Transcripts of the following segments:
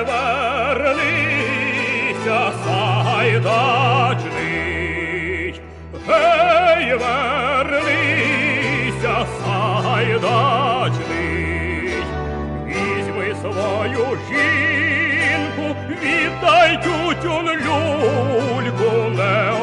вернися, сайдачний, гей, вернися, сайдачний, візьми свою жінку, віддай тютюн люльку необачний.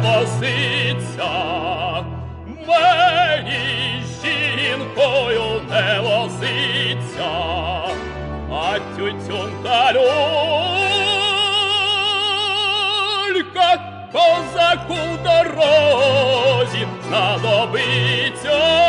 возиться, мені з жінкою не возиться, а тютюн та люлька козаку в дорозі надобиться.